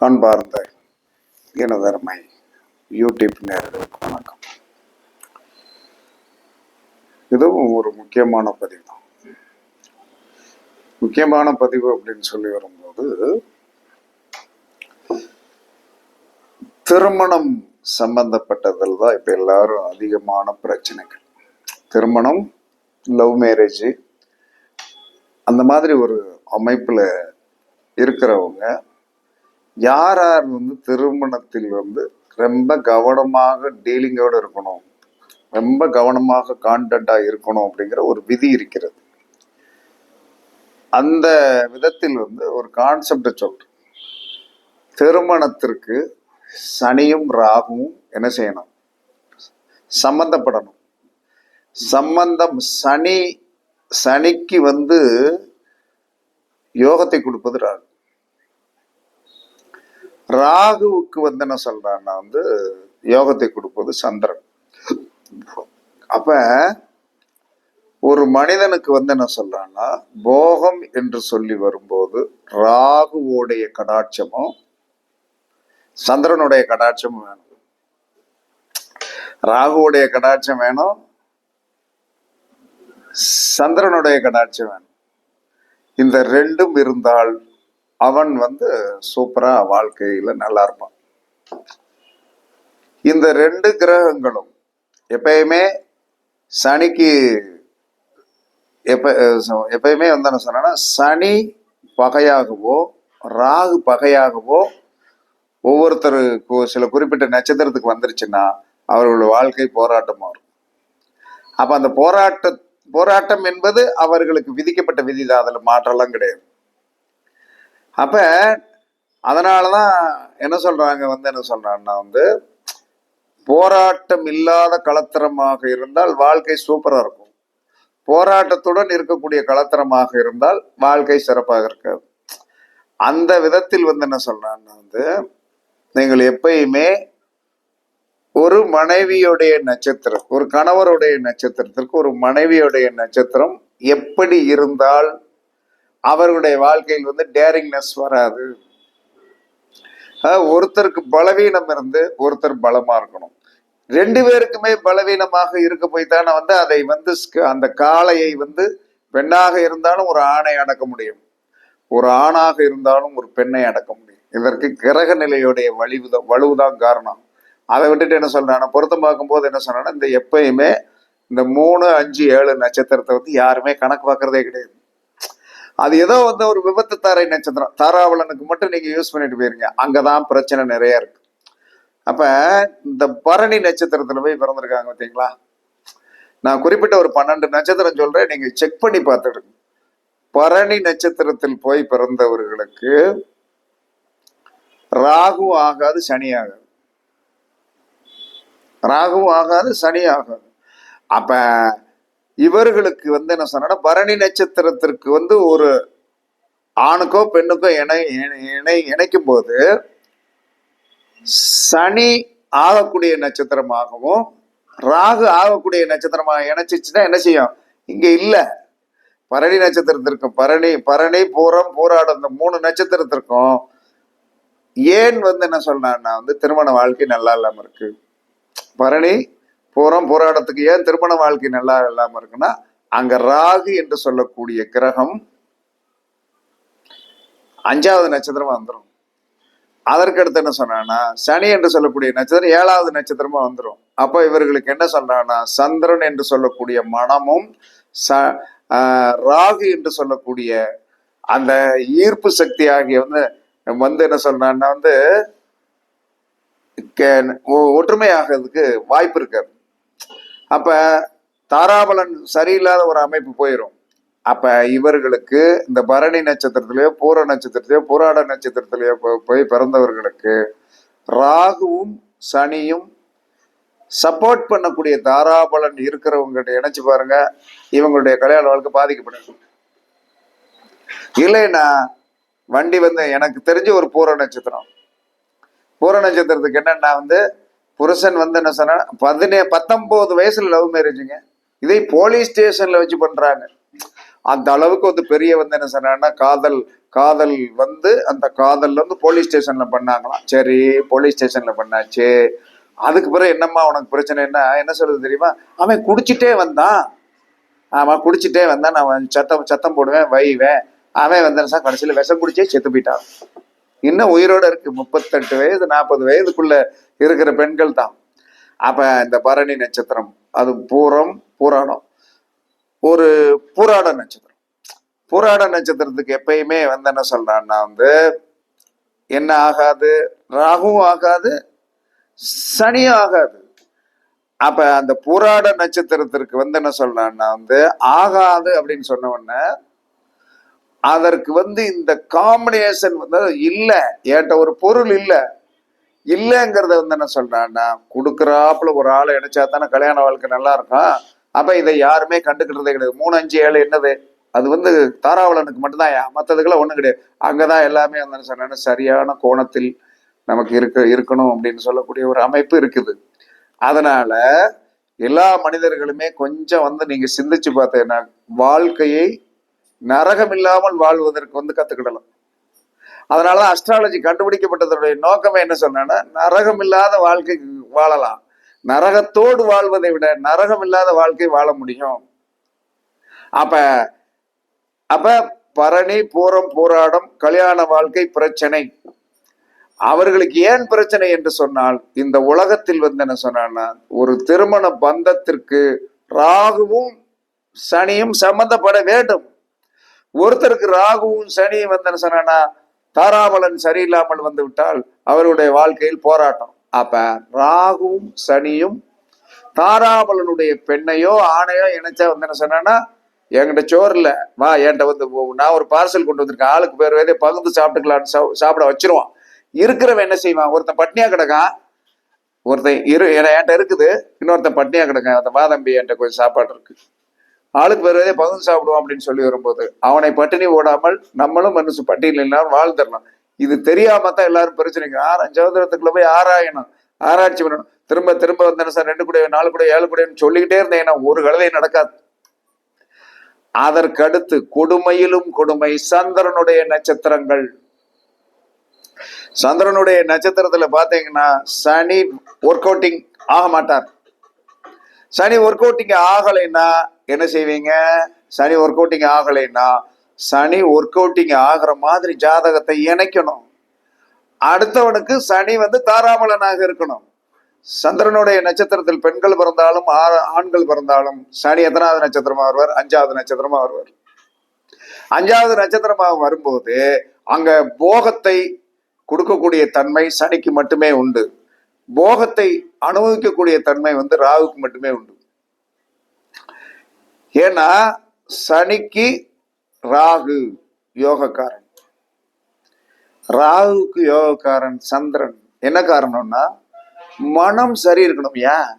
அன்பார்ந்த இனதர்மை யூடியூப் நேர்களுக்கு வணக்கம். இதுவும் ஒரு முக்கியமான பதிவு. தான் முக்கியமான பதிவு அப்படின்னு சொல்லி வரும்போது திருமணம் சம்பந்தப்பட்டதில் தான் இப்போ எல்லாரும் அதிகமான பிரச்சனைகள். திருமணம் லவ் மேரேஜ் அந்த மாதிரி ஒரு அமைப்பில் இருக்கிறவங்க யார் யார் வந்து திருமணத்தில் வந்து ரொம்ப கவனமாக டீலிங்கோடு இருக்கணும் ரொம்ப கவனமாக கான்டென்ட்டாக இருக்கணும் அப்படிங்கிற ஒரு விதி இருக்கிறது. அந்த விதத்தில் வந்து ஒரு கான்செப்டை சொல்கிறேன் திருமணத்திற்கு சனியும் ராகுவும் என்ன செய்யணும்? சம்பந்தப்படணும். சம்பந்தம் சனி சனிக்கு வந்து யோகத்தை கொடுப்பது ராகு. ராகுவுக்கு வந்து என்ன சொல்றான்னா வந்து யோகத்தை கொடுப்பது சந்திரன். அப்ப ஒரு மனிதனுக்கு வந்து என்ன சொல்றான்னா போகம் என்று சொல்லி வரும்போது ராகுவோடைய கடாட்சமும் சந்திரனுடைய கடாட்சமும் வேணும். ராகுவுடைய கடாட்சம் வேணும் சந்திரனுடைய கடாட்சம் வேணும். இந்த ரெண்டும் இருந்தால் அவன் வந்து சூப்பரா வாழ்க்கையில நல்லா இருப்பான். இந்த ரெண்டு கிரகங்களும் எப்பயுமே சனிக்கு எப்ப எப்பயுமே வந்து என்ன சொன்னா சனி பகையாகவோ ராகு பகையாகவோ ஒவ்வொருத்தர் சில குறிப்பிட்ட நட்சத்திரத்துக்கு வந்துருச்சுன்னா அவர்களோட வாழ்க்கை போராட்டமாக இருக்கும். அப்போ அந்த போராட்ட போராட்டம் என்பது அவர்களுக்கு விதிக்கப்பட்ட விதி தான் அதில் மாற்றம்லாம் கிடையாது. அப்போ அதனால தான் என்ன சொல்கிறாங்க வந்து என்ன சொல்கிறாங்கன்னா வந்து போராட்டம் இல்லாத கலத்திரமாக இருந்தால் வாழ்க்கை சூப்பராக இருக்கும். போராட்டத்துடன் இருக்கக்கூடிய கலத்திரமாக இருந்தால் வாழ்க்கை சிறப்பாக இருக்காது. அந்த விதத்தில் வந்து என்ன சொல்கிறான்னா வந்து நீங்கள் எப்பயுமே ஒரு மனைவியுடைய நட்சத்திரம் ஒரு கணவருடைய நட்சத்திரத்திற்கு ஒரு மனைவியுடைய நட்சத்திரம் எப்படி இருந்தால் அவர்களுடைய வாழ்க்கையில் வந்து டேரிங்னஸ் வராது. ஒருத்தருக்கு பலவீனம் இருந்து ஒருத்தர் பலமா இருக்கணும். ரெண்டு பேருக்குமே பலவீனமாக இருக்க போய் தானே வந்து அதை வந்து அந்த காளையை வந்து பெண்ணாக இருந்தாலும் ஒரு ஆணை அடக்க முடியும். ஒரு ஆணாக இருந்தாலும் ஒரு பெண்ணை அடக்க முடியும். இதற்கு கிரக நிலையுடைய வலிவுதான் வலுவுதான் காரணம். அதை விட்டுட்டு என்ன சொல்றான் பொருத்தம் பார்க்கும்போது என்ன சொல்றானா இந்த எப்பயுமே இந்த மூணு அஞ்சு ஏழு நட்சத்திரத்தை வந்து யாருமே கணக்கு பார்க்கறதே கிடையாது. அது ஏதோ வந்து ஒரு விபத்து தாரை நட்சத்திரம். தாராவளனுக்கு மட்டும் நீங்க யூஸ் பண்ணிட்டு போயிருங்க. அங்கதான் பிரச்சனை நிறைய இருக்கு. அப்ப இந்த பரணி நட்சத்திரத்துல போய் பிறந்திருக்காங்க பார்த்தீங்களா? நான் குறிப்பிட்ட ஒரு பன்னெண்டு நட்சத்திரம் சொல்றேன். நீங்க செக் பண்ணி பார்த்துடுங்க. பரணி நட்சத்திரத்தில் போய் பிறந்தவர்களுக்கு ராகு ஆகாது சனி ஆகாது. ராகுவும் ஆகாது சனி ஆகாது. அப்ப இவர்களுக்கு வந்து என்ன சொன்னா பரணி நட்சத்திரத்திற்கு வந்து ஒரு ஆணுக்கோ பெண்ணுக்கோ இணை இணை- இணைக்கும் போது சனி ஆகக்கூடிய நட்சத்திரமாகவும் ராகு ஆகக்கூடிய நட்சத்திரமாக இணைச்சிச்சுன்னா என்ன செய்யும்? இங்க இல்ல. பரணி நட்சத்திரத்திற்கும் பரணி பரணி பூரம் பூராடம் இந்த மூணு நட்சத்திரத்திற்கும் ஏன் வந்து என்ன சொல்றான்னா வந்து திருமண வாழ்க்கை நல்லா இல்லாம இருக்கு. பரணி பூரம் போராட்டத்துக்கு ஏன் திருமண வாழ்க்கை நல்லா இல்லாம இருக்குன்னா அங்க ராகு என்று சொல்லக்கூடிய கிரகம் அஞ்சாவது நட்சத்திரமா வந்துடும் அதற்கு அடுத்து என்ன சொன்னான்னா சனி என்று சொல்லக்கூடிய நட்சத்திரம் ஏழாவது நட்சத்திரமா வந்துடும் அப்போ இவர்களுக்கு என்ன சொல்றான்னா சந்திரன் என்று சொல்லக்கூடிய மனமும் ச ராகு என்று சொல்லக்கூடிய அந்த ஈர்ப்பு சக்தி ஆகிய வந்து வந்து என்ன சொல்றான்னா வந்து கே- ஒ- ஒற்றுமையாகிறதுக்கு வாய்ப்பு இருக்காது. அப்ப தாராபலன் சரியில்லாத ஒரு அமைப்பு போயிடும் அப்ப இவர்களுக்கு இந்த பரணி நட்சத்திரத்திலேயோ பூர நட்சத்திரத்திலேயோ புராட நட்சத்திரத்திலேயோ போய் பிறந்தவர்களுக்கு ராகுவும் சனியும் சப்போர்ட் பண்ணக்கூடிய தாராபலன் இருக்கிறவங்க இணைச்சு பாருங்க. இவங்களுடைய கல்யாண வாழ்க்கை பாதிக்கப்படும் இல்லைன்னா வண்டி வந்து எனக்கு தெரிஞ்ச ஒரு பூர நட்சத்திரம். பூர நட்சத்திரத்துக்கு என்னன்னா வந்து புருஷன் வந்து என்ன சொன்னா பதினே பத்தொன்பது வயசுல லவ் மேரேஜுங்க இதை போலீஸ் ஸ்டேஷன்ல வச்சு பண்றாங்க. அந்த அளவுக்கு வந்து பெரிய வந்து என்ன சொன்னான்னா காதல் காதல் வந்து அந்த காதல் வந்து போலீஸ் ஸ்டேஷன்ல பண்ணாங்களாம். சரி போலீஸ் ஸ்டேஷன்ல பண்ணாச்சு. அதுக்கு பிறகு என்னம்மா உனக்கு பிரச்சனைன்னா என்ன சொல்றது தெரியுமா? அவன் குடிச்சிட்டே வந்தான். அவன் குடிச்சிட்டே வந்தான். நான் சத்தம் சத்தம் போடுவேன் வைவேன். அவன் வந்து என்ன கடைசியில் விஷம் குடிச்சே செத்து போயிட்டான். இன்னும் உயிரோட இருக்கு. முப்பத்தெட்டு வயது நாற்பது வயதுக்குள்ள இருக்கிற பெண்கள் தான். அப்ப இந்த பரணி நட்சத்திரம் அது பூரம் பூராடம் ஒரு பூராட நட்சத்திரம். பூராட நட்சத்திரத்துக்கு எப்பயுமே வந்து என்ன சொல்றான்னா வந்து என்ன ஆகாது? ராகுவும் ஆகாது சனியும் ஆகாது. அப்ப அந்த பூராட நட்சத்திரத்திற்கு வந்து என்ன சொல்றான்னா வந்து ஆகாது அப்படின்னு சொன்ன உடனே அதற்கு வந்து இந்த காம்பினேஷன் வந்து இல்ல ஏட்ட ஒரு பொருள் இல்ல. இல்லைங்கிறத வந்து என்ன சொல்றான்னா கொடுக்குறாப்புல ஒரு ஆளை இணைச்சா தானே கல்யாண வாழ்க்கை நல்லா இருக்கும். அப்ப இதை யாருமே கண்டுக்கிட்டதே கிடையாது. மூணு அஞ்சு ஏழு என்னது? அது வந்து தாராவளனுக்கு மட்டும்தான் மற்றதுக்கெல்லாம் ஒண்ணும் கிடையாது. அங்கதான் எல்லாமே வந்து என்ன சொல்றாங்க சரியான கோணத்தில் நமக்கு இருக்க இருக்கணும் அப்படின்னு சொல்லக்கூடிய ஒரு அமைப்பு இருக்குது. அதனால எல்லா மனிதர்களுமே கொஞ்சம் வந்து நீங்க சிந்திச்சு பார்த்தீங்கன்னா வாழ்க்கையை நரகம் இல்லாமல் வாழ்வதற்கு வந்து கத்துக்கிடலாம். அதனாலதான் அஸ்ட்ராலஜி கண்டுபிடிக்கப்பட்டதனுடைய நோக்கமே என்ன சொன்னா நரகம் இல்லாத வாழ்க்கை வாழலாம். நரகத்தோடு வாழ்வதை விட நரகம் இல்லாத வாழ்க்கை வாழ முடியும். அப்ப அப்ப பரணி பூரம் போராடம் கல்யாண வாழ்க்கை பிரச்சனை. அவர்களுக்கு ஏன் பிரச்சனை என்று சொன்னால் இந்த உலகத்தில் வந்து என்ன சொன்னா ஒரு திருமண பந்தத்திற்கு ராகுவும் சனியும் சம்பந்தப்பட வேண்டும். ஒருத்தருக்கு ராகுவும் சனியும் வந்தன என்ன சொன்னா தாராபலன் சரியில்லாமல் வந்து விட்டால் அவருடைய வாழ்க்கையில் போராட்டம். அப்ப ராகுவும் சனியும் தாராபலனுடைய பெண்ணையோ ஆணையோ இணைச்சா வந்து என்ன சொன்னா என்கிட்ட சோறு இல்லை. வா என்கிட்ட வந்து நான் ஒரு பார்சல் கொண்டு வந்திருக்கேன். ஆளுக்கு பேர் வேதே பகிர்ந்து சாப்பிட்டுக்கலான்னு சா- சாப்பிட வச்சிருவான். இருக்கிறவன் என்ன செய்வான்? ஒருத்தன் பட்னியா கிடக்கான். ஒருத்தன் இரு என்கிட்ட இருக்குது. இன்னொருத்தன் பட்னியா கிடக்கான். அந்த வாதம்பி என்கிட்ட கொஞ்சம் சாப்பாடு இருக்கு. ஆளுக்கு பேர் வேதே பகிர்ந்து சாப்பிடுவோம் அப்படின்னு சொல்லி வரும்போது அவனை பட்டினி ஓடாமல் நம்மளும் மனசு பட்டியல் இல்லாமல் வாழ்ந்துடலாம். இது தெரியாம தான் எல்லாரும் பிரச்சனைக்கு ஆறாம் சகோதரத்துக்குள்ள போய் ஆராயணும் ஆராய்ச்சி பண்ணணும். திரும்ப திரும்ப வந்தேன் சார் ரெண்டு கூட நாலு கூட ஏழு கூடன்னு சொல்லிக்கிட்டே இருந்தேன். ஒரு கழுதையும் நடக்காது. அதற்கடுத்து கொடுமையிலும் கொடுமை சந்திரனுடைய நட்சத்திரங்கள். சந்திரனுடைய நட்சத்திரத்துல பாத்தீங்கன்னா சனி ஒர்க் அவுட்டிங் ஆக மாட்டார். சனி ஒர்க் அவுட்டிங் ஆகலைன்னா என்ன செய்வீங்க? சனி ஒர்க் அவுட்டிங் ஆகலைன்னா சனி ஒர்க் அவுட்டிங் ஆகிற மாதிரி ஜாதகத்தை இணைக்கணும். அடுத்தவனுக்கு சனி வந்து தாராமலனாக இருக்கணும். சந்திரனுடைய நட்சத்திரத்தில் பெண்கள் பிறந்தாலும் ஆண்கள் பிறந்தாலும் சனி எத்தனாவது நட்சத்திரமா வருவார்? அஞ்சாவது நட்சத்திரமா வருவார். அஞ்சாவது நட்சத்திரமாக வரும்போது அங்க போகத்தை கொடுக்கக்கூடிய தன்மை சனிக்கு மட்டுமே உண்டு. போகத்தை அனுபவிக்கக்கூடிய தன்மை வந்து ராகுக்கு மட்டுமே உண்டு. ஏன்னா சனிக்கு ராகு யோகக்காரன். ராகுக்கு யோகக்காரன் சந்திரன். என்ன காரணம்னா மனம் சரி இருக்கணும் ஏன்?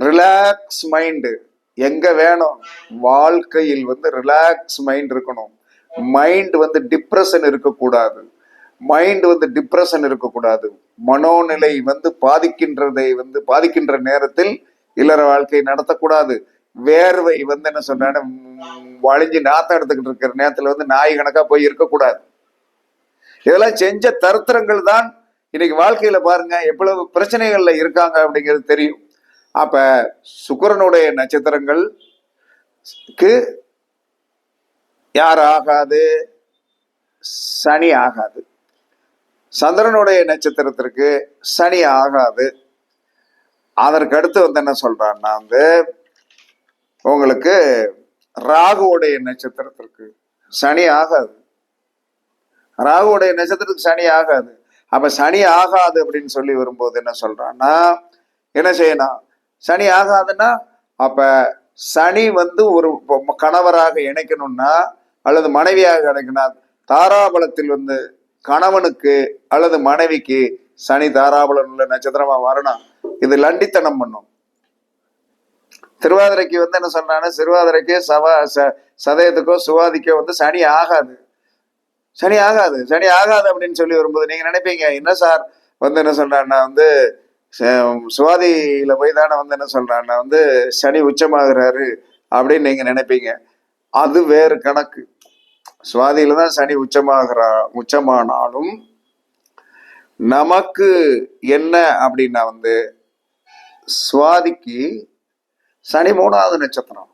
ரிலாக்ஸ் மைண்டு எங்க வேணும்? வாழ்க்கையில் வந்து ரிலாக்ஸ் மைண்ட் இருக்கணும். மைண்ட் வந்து டிப்ரெஷன் இருக்கக்கூடாது. மைண்ட் வந்து டிப்ரெஷன் இருக்கக்கூடாது. மனோநிலை வந்து பாதிக்கின்றதை வந்து பாதிக்கின்ற நேரத்தில் இல்லற வாழ்க்கை நடத்தக்கூடாது. வேர்வை வந்து என்ன சொன்னா வழிஞ்சு நாத்தம் எடுத்துக்கிட்டு இருக்கிற நேரத்துல வந்து நாய் கணக்கா போய் இருக்கக்கூடாது. இதெல்லாம் செஞ்ச தருத்திரங்கள் தான் இன்னைக்கு வாழ்க்கையில பாருங்க எவ்வளவு பிரச்சனைகள்ல இருக்காங்க அப்படிங்கிறது தெரியும். அப்ப சுக்கிரனுடைய நட்சத்திரங்களுக்கு யார் ஆகாது? சனி ஆகாது. சந்திரனுடைய நட்சத்திரத்திற்கு சனி ஆகாது. அதற்கு அடுத்து வந்து என்ன சொல்றான்னா வந்து உங்களுக்கு ராகுவுடைய நட்சத்திரத்திற்கு சனி ஆகாது. ராகுவுடைய நட்சத்திரத்துக்கு சனி ஆகாது. அப்ப சனி ஆகாது அப்படின்னு சொல்லி வரும்போது என்ன சொல்றான்னா என்ன செய்யணும்? சனி ஆகாதுன்னா அப்ப சனி வந்து ஒரு கணவராக இணைக்கணும்னா அல்லது மனைவியாக இணைக்கணும் தாராபலத்தில் வந்து கணவனுக்கு அல்லது மனைவிக்கு சனி தாராபலம் உள்ள நட்சத்திரமா வரணும். இது லண்டித்தனம் பண்ணும். திருவாதிரைக்கு வந்து என்ன சொல்றாங்கன்னா திருவாதிரைக்கு சவா ச சதயத்துக்கோ சுவாதிக்கோ வந்து சனி ஆகாது. சனி ஆகாது. சனி ஆகாது அப்படின்னு சொல்லி வரும்போது நீங்க நினைப்பீங்க என்ன சார் வந்து என்ன சொல்றான்னா வந்து ச- சுவாதியில போய் தானே வந்து என்ன சொல்றான்னா வந்து சனி உச்சமாகிறாரு அப்படின்னு நீங்க நினைப்பீங்க. அது வேறு கணக்கு. சுவாதியில தான் சனி உச்சமாகிறா உச்சமானாலும் நமக்கு என்ன அப்படின்னா வந்து சுவாதிக்கு சனி மூணாவது நட்சத்திரம்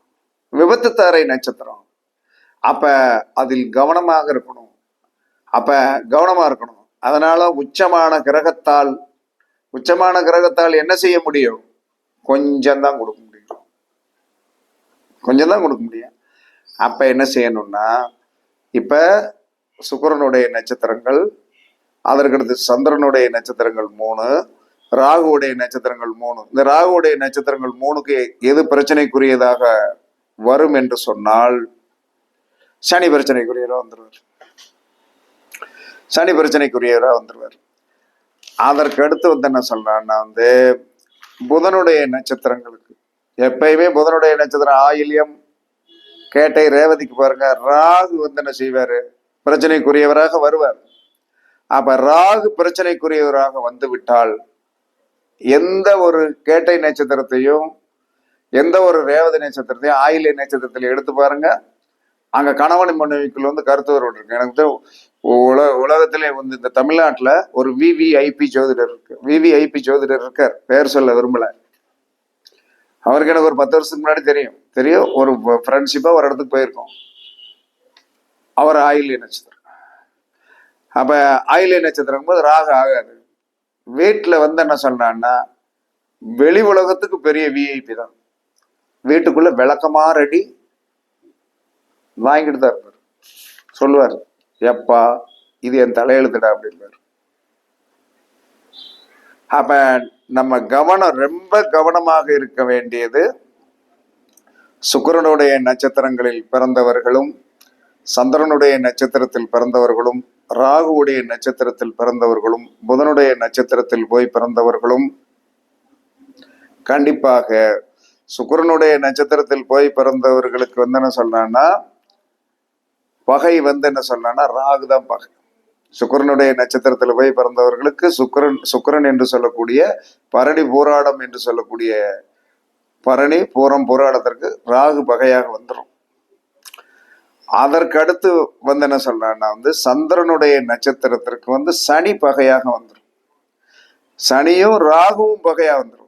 விபத்து தாரை நட்சத்திரம். அப்ப அதில் கவனமாக இருக்கணும். அப்ப கவனமா இருக்கணும். அதனால உச்சமான கிரகத்தால் உச்சமான கிரகத்தால் என்ன செய்ய முடியும்? கொஞ்சம் தான் கொடுக்க முடியும். கொஞ்சம் தான் கொடுக்க முடியும். அப்ப என்ன செய்யணும்னா இப்ப சுக்கிரனுடைய நட்சத்திரங்கள் அதற்கடுத்து சந்திரனுடைய நட்சத்திரங்கள் மூணு ராகுவுடைய நட்சத்திரங்கள் மூணு. இந்த ராகுவுடைய நட்சத்திரங்கள் மூணுக்கு எது பிரச்சனைக்குரியதாக வரும் என்று சொன்னால் சனி பிரச்சனைக்குரியராக வந்துடுவார் சனி பிரச்சனைக்குரியவராக வந்துடுவார் அதற்கு அடுத்து வந்து என்ன சொல்றான்னா வந்து புதனுடைய நட்சத்திரங்களுக்கு எப்பயுமே புதனுடைய நட்சத்திரம் ஆயில்யம் கேட்டை ரேவதிக்கு பாருங்க ராகு வந்து என்ன செய்வாரு? பிரச்சனைக்குரியவராக வருவார். அப்ப ராகு பிரச்சனைக்குரியவராக வந்து விட்டால் எந்த ஒரு கேட்டை நட்சத்திரத்தையும் எந்த ஒரு ரேவதி நட்சத்திரத்தையும் ஆயிலை நட்சத்திரத்தில் எடுத்து பாருங்க. அங்க கணவன் மனைவிக்குள்ள வந்து கருத்து வேறுபாடு இருக்கு. எனக்கு உல உலகத்திலே வந்து இந்த தமிழ்நாட்டில் ஒரு விவிஐபி ஜோதிடர் இருக்கு. விவிஐபி ஜோதிடர் இருக்கார். பெயர் சொல்ல விரும்பல. அவருக்கு எனக்கு ஒரு பத்து வருஷத்துக்கு முன்னாடி தெரியும். தெரியும். ஒரு ஃப்ரெண்ட்ஷிப்பாக ஒரு இடத்துக்கு போயிருக்கோம். அவர் ஆயிலிய நட்சத்திரம். அப்போ ஆயிலிய நட்சத்திரம் போது ராகு ஆகாது. வீட்டில் வந்து என்ன சொன்னான்னா வெளி உலகத்துக்கு பெரிய விஐபி தான். வீட்டுக்குள்ள விளக்கமா ரெடி வாங்கிட்டு தான் இருப்பார். சொல்லுவார் எப்பா இது என் தலையெழுத்துடா அப்படின்பார் அப்ப நம்ம கவனம் ரொம்ப கவனமாக இருக்க வேண்டியது சுக்கிரனுடைய நட்சத்திரங்களில் பிறந்தவர்களும் சந்திரனுடைய நட்சத்திரத்தில் பிறந்தவர்களும் ராகுவுடைய நட்சத்திரத்தில் பிறந்தவர்களும் புதனுடைய நட்சத்திரத்தில் போய் பிறந்தவர்களும் கண்டிப்பாக சுக்கரனுடைய நட்சத்திரத்தில் போய் பிறந்தவர்களுக்கு வந்து என்ன சொல்றான்னா பகை வந்து என்ன சொல்றான்னா ராகு தான் பகை. சுக்கரனுடைய நட்சத்திரத்தில் போய் பிறந்தவர்களுக்கு சுக்கரன் சுக்கிரன் என்று சொல்லக்கூடிய பரணி போராடம் என்று சொல்லக்கூடிய பரணி பூரம் போராடத்திற்கு ராகு பகையாக வந்துடும் அதற்கடுத்து வந்து என்ன சொல்றேன்னா வந்து சந்திரனுடைய நட்சத்திரத்திற்கு வந்து சனி பகையாக வந்துடும் சனியும் ராகுவும் பகையா வந்துடும்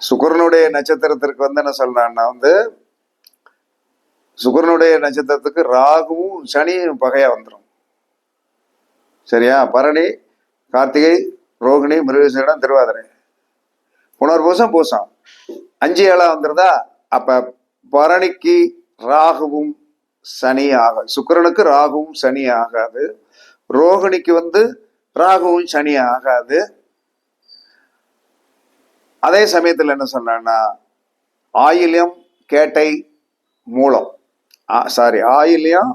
சுக்கரனுடைய நட்சத்திரத்திற்கு வந்து என்ன சொல்றான்னா வந்து சுக்கரனுடைய நட்சத்திரத்துக்கு ராகுவும் சனியும் பகையா வந்துடும் சரியா? பரணி கார்த்திகை ரோகிணி மிருகசீடம் திருவாதிரை. புனர்பூசம் பூசம். அஞ்சு ஏழா வந்துருதா? அப்ப பரணிக்கு ராகுவும் சனி ஆக சுக்கிரனுக்கு ராகுவும் சனி ஆகாது ரோகிணிக்கு வந்து ராகுவும் சனி ஆகாது அதே சமயத்தில் என்ன சொன்னா ஆயில்யம் கேட்டை மூலம். சாரி ஆயில்யம்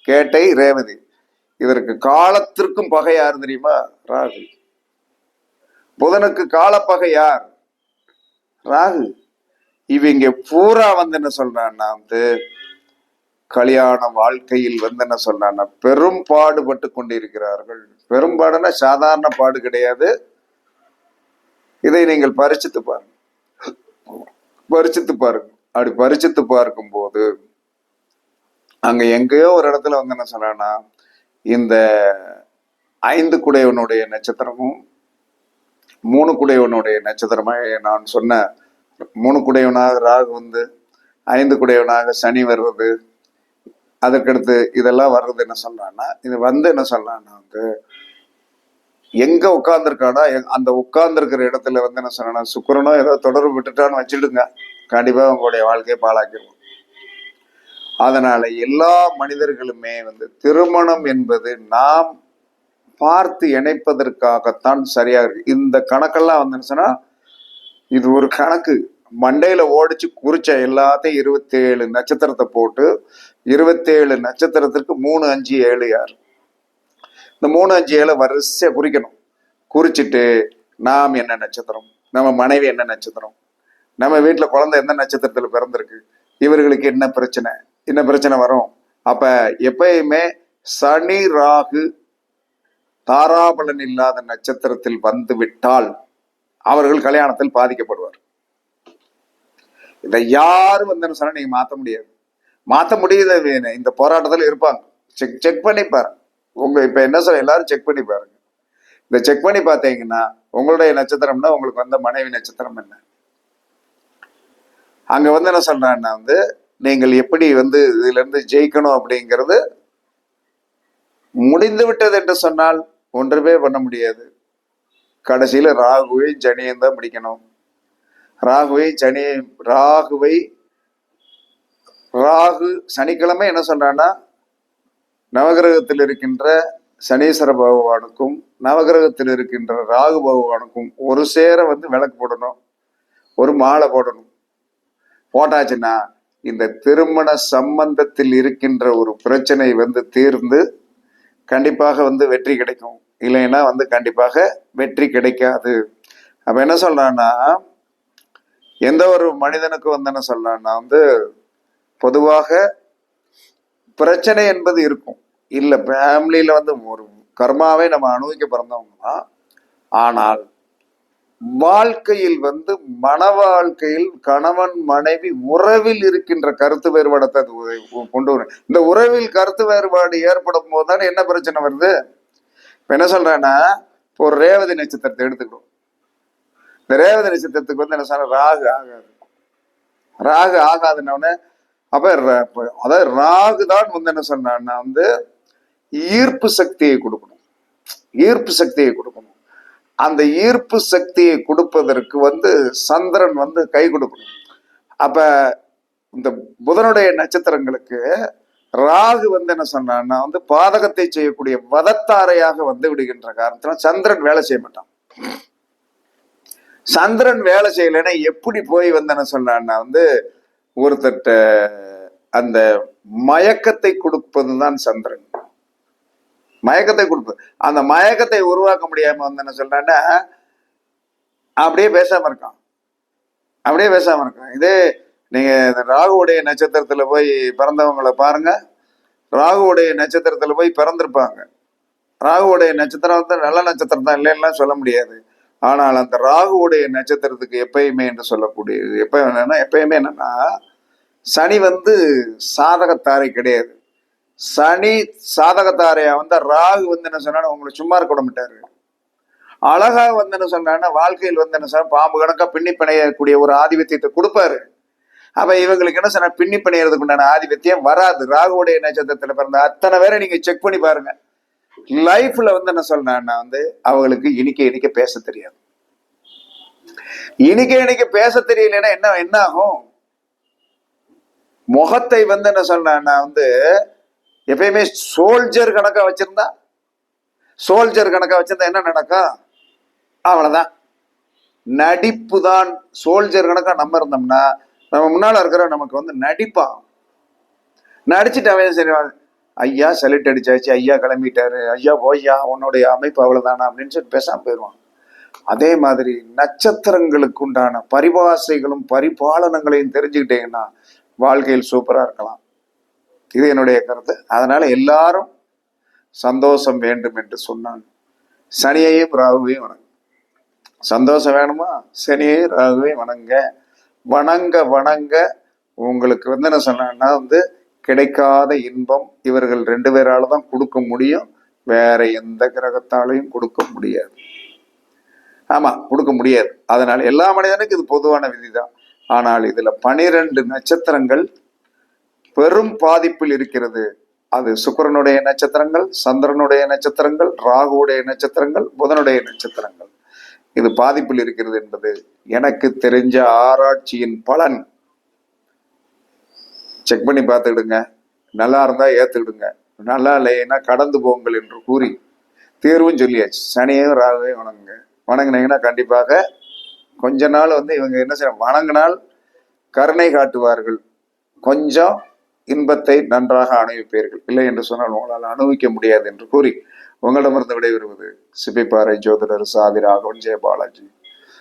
கேட்டை ரேவதி. இதற்கு காலத்திற்கும் பகை யார் தெரியுமா? ராகு. புதனுக்கு காலப்பகை யார்? ராகு. இவங்க பூரா வந்து என்ன சொல்றான்னா வந்து கல்யாண வாழ்க்கையில் வந்து என்ன சொல்றான்னா பெரும் பாடுபட்டு கொண்டிருக்கிறார்கள். பெரும்பாடுனா சாதாரண பாடு கிடையாது. இதை நீங்கள் பரிசித்து பாருங்க. பரிசித்து பாருங்க. அப்படி பரிச்சித்து பார்க்கும்போது அங்க எங்கேயோ ஒரு இடத்துல வந்து என்ன சொல்றான்னா இந்த ஐந்து குடையவனுடைய நட்சத்திரமும் மூணு குடையவனுடைய நட்சத்திரமாக நான் சொன்ன மூணு குடையவனாக ராகு வந்து ஐந்து குடையவனாக சனி வருவது. அதுக்கடுத்து இதெல்லாம் வர்றது என்ன சொல்றான்னா இது வந்து என்ன சொல்றான்னா வந்து எங்க உட்கார்ந்துருக்கானோ அந்த உட்கார்ந்துருக்கிற இடத்துல வந்து என்ன சொன்னா சுக்கரனோ ஏதோ தொடர்பு விட்டுட்டான்னு வச்சுடுங்க. கண்டிப்பா உங்களுடைய வாழ்க்கையை பாழாக்கிடுவோம் அதனால எல்லா மனிதர்களுமே வந்து திருமணம் என்பது நாம் பார்த்து இணைப்பதற்காகத்தான் சரியாக இருக்கு. இந்த கணக்கெல்லாம் வந்து சொன்னா இது ஒரு கணக்கு. மண்டையில ஓடிச்சு குறிச்ச எல்லாத்தையும் இருபத்தேழு நட்சத்திரத்தை போட்டு இருபத்தேழு நட்சத்திரத்திற்கு மூணு அஞ்சு ஏழு யார்? இந்த மூணு அஞ்சு ஏழை வரிசையா குறிக்கணும். குறிச்சிட்டு நாம் என்ன நட்சத்திரம்? நம்ம மனைவி என்ன நட்சத்திரம்? நம்ம வீட்டுல குழந்தை எந்த நட்சத்திரத்துல பிறந்திருக்கு? இவர்களுக்கு என்ன பிரச்சனை? என்ன பிரச்சனை வரும்? அப்ப எப்பயுமே சனி ராகு தாராபலன் இல்லாத நட்சத்திரத்தில் வந்து விட்டால் அவர்கள் கல்யாணத்தில் பாதிக்கப்படுவார். இதை யாரும் வந்து சொன்னா நீங்க மாத்த முடியாது. மாற்ற முடியுது இந்த போராட்டத்தில் இருப்பாங்க. செக் செக் பண்ணி பாருங்க. உங்க இப்ப என்ன சொல்ல எல்லாரும் செக் பண்ணி பாருங்க. இந்த செக் பண்ணி பார்த்தீங்கன்னா உங்களுடைய நட்சத்திரம்னா உங்களுக்கு வந்த மனைவி நட்சத்திரம் என்ன? அங்க வந்து என்ன சொல்றேன்னா வந்து நீங்கள் எப்படி வந்து இதுல இருந்து ஜெயிக்கணும் அப்படிங்கிறது முடிந்து விட்டது என்று சொன்னால் ஒன்றுமே பண்ண முடியாது. கடைசியில ராகுவை ஜனியும் தான் பிடிக்கணும். ராகுவை ஜனி ராகுவை ராகு சனிக்கிழமை என்ன சொல்றான்னா நவகிரகத்தில் இருக்கின்ற சனீஸ்வர பகவானுக்கும் நவகிரகத்தில் இருக்கின்ற ராகு பகவானுக்கும் ஒரு சேர வந்து விளக்கு போடணும் ஒரு மாலை போடணும். போட்டாச்சுன்னா இந்த திருமண சம்பந்தத்தில் இருக்கின்ற ஒரு பிரச்சனை வந்து தீர்ந்து கண்டிப்பாக வந்து வெற்றி கிடைக்கும். இல்லைன்னா வந்து கண்டிப்பாக வெற்றி கிடைக்காது. அப்போ என்ன சொல்கிறான்னா எந்த ஒரு மனிதனுக்கு வந்து என்ன சொல்கிறான்னா வந்து பொதுவாக பிரச்சனை என்பது இருக்கும். இல்லை ஃபேமிலியில் வந்து ஒரு கர்மாவே நம்ம அனுபவிக்க பிறந்தவங்க தான் ஆனால் வாழ்க்கையில் வந்து மன வாழ்க்கையில் கணவன் மனைவி உறவில் இருக்கின்ற கருத்து வேறுபாடத்தை அது கொண்டு வரும். இந்த உறவில் கருத்து வேறுபாடு ஏற்படும் போது தானே என்ன பிரச்சனை வருது? இப்போ என்ன சொல்றேன்னா இப்போ ஒரு ரேவதி நட்சத்திரத்தை எடுத்துக்கிறோம். இந்த ரேவதி நட்சத்திரத்துக்கு வந்து என்ன சொல்ற ராகு ஆகாது. ராகு ஆகாதுன்னொடனே அப்ப அதாவது ராகு தான் வந்து என்ன சொன்னான்னா வந்து ஈர்ப்பு சக்தியை கொடுக்கணும். ஈர்ப்பு சக்தியை கொடுக்கணும். அந்த ஈர்ப்பு சக்தியை கொடுப்பதற்கு வந்து சந்திரன் வந்து கை கொடுக்கணும். அப்ப இந்த புதனுடைய நட்சத்திரங்களுக்கு ராகு வந்து என்ன சொன்னான்னா வந்து பாதகத்தை செய்யக்கூடிய வதத்தாரையாக வந்து விடுகின்ற காரணத்துல சந்திரன் வேலை செய்ய மாட்டான். சந்திரன் வேலை செய்யலைன்னா எப்படி போய் வந்து என்ன சொன்னான்னா வந்து ஒருத்தட்ட அந்த மயக்கத்தை கொடுப்பது தான் சந்திரன். மயக்கத்தை கொடுப்பது அந்த மயக்கத்தை உருவாக்க முடியாம வந்து என்ன சொல்றான்னா அப்படியே பேசாம இருக்கான். அப்படியே பேசாம இருக்கான். இதே நீங்க இந்த ராகுவுடைய நட்சத்திரத்துல போய் பிறந்தவங்களை பாருங்க. ராகுவுடைய நட்சத்திரத்துல போய் பிறந்திருப்பாங்க. ராகுவுடைய நட்சத்திரம் வந்து நல்ல நட்சத்திரம் தான் இல்லைன்னா சொல்ல முடியாது. ஆனால் அந்த ராகுவுடைய நட்சத்திரத்துக்கு எப்பயுமே என்று சொல்லக்கூடியது. எப்ப என்னன்னா எப்பயுமே என்னன்னா சனி வந்து சாதகத்தாரை கிடையாது. சனி சாதகத்தாரையா வந்து ராகு வந்து என்ன சொன்னா உங்களை சும்மா இருக்க மாட்டாரு. அழகா வந்து என்ன சொன்னா வாழ்க்கையில் வந்து என்ன சொன்னா பாம்பு கணக்கா பின்னி பிணையக்கூடிய ஒரு ஆதிபத்தியத்தை கொடுப்பாரு. அப்ப இவங்களுக்கு என்ன சொன்னா பின்னி பிணையறதுக்கு உண்டான ஆதிபத்தியம் வராது. ராகுவுடைய நட்சத்திரத்துல பிறந்த அத்தனை பேரை நீங்க செக் பண்ணி பாருங்க. லைஃப்ல வந்து என்ன சொல்றேன்னா வந்து அவங்களுக்கு இனிக்க இனிக்க பேச தெரியாது. இனிக்க இனிக்க பேச தெரியலன்னா என்ன என்ன ஆகும் முகத்தை வந்து என்ன சொல்றேன்னா வந்து எப்பயுமே சோல்ஜர் கணக்கா வச்சிருந்தா சோல்ஜர் கணக்கா வச்சிருந்தா என்ன நடக்கும்? அவ்வளவுதான். நடிப்பு தான் சோல்ஜர் கணக்கா நம்ம இருந்தோம்னா நம்ம முன்னால இருக்கிற நமக்கு வந்து நடிப்பான் நடிச்சுட்டு அவன் சரி ஐயா செலிட் அடிச்சாச்சு ஐயா கிளம்பிட்டாரு ஐயா ஓய்யா உன்னுடைய அமைப்பு அவ்வளவுதானா அப்படின்னு சொல்லி பேசாம போயிடுவான் அதே மாதிரி நட்சத்திரங்களுக்கு உண்டான பரிபாசைகளும் பரிபாலனங்களையும் தெரிஞ்சுக்கிட்டீங்கன்னா வாழ்க்கையில் சூப்பரா இருக்கலாம். இது என்னுடைய கருத்து. அதனால எல்லாரும் சந்தோஷம் வேண்டும் என்று சொன்னான். சனியையும் ராகுவையும் வணங்க. சந்தோஷம் வேணுமா? சனியையும் ராகுவையும் வணங்க வணங்க வணங்க. உங்களுக்கு வந்து என்ன சொன்னா வந்து கிடைக்காத இன்பம் இவர்கள் ரெண்டு பேரால தான் கொடுக்க முடியும். வேற எந்த கிரகத்தாலையும் கொடுக்க முடியாது. ஆமா கொடுக்க முடியாது. அதனால எல்லா மனிதனுக்கும் இது பொதுவான விதிதான். ஆனால் இதுல பனிரெண்டு நட்சத்திரங்கள் பெரும் பாதிப்பில் இருக்கிறது. அது சுக்கிரனுடைய நட்சத்திரங்கள் சந்திரனுடைய நட்சத்திரங்கள் ராகுவுடைய நட்சத்திரங்கள் புதனுடைய நட்சத்திரங்கள். இது பாதிப்பில் இருக்கிறது என்பது எனக்கு தெரிஞ்ச ஆராய்ச்சியின் பலன். செக் பண்ணி பார்த்துக்கிடுங்க. நல்லா இருந்தா ஏத்துக்கிடுங்க. நல்லா இல்லைன்னா கடந்து போங்கள் என்று கூறி தீர்வும் சொல்லியாச்சு. சனியும் ராகுவையும் வணங்குங்க. வணங்கினீங்கன்னா கண்டிப்பாக கொஞ்ச நாள் வந்து இவங்க என்ன செய்ய வணங்கினால் கருணை காட்டுவார்கள். கொஞ்சம் இன்பத்தை நன்றாக அனுபவிப்பீர்கள். இல்லை என்று சொன்னால் உங்களால் அனுபவிக்க முடியாது என்று கூறி உங்களிடமிருந்து விடைபெறுவது சிப்பிப்பாறை ஜோதிடர் சாதி ராகவன் ஜெயபாலாஜி.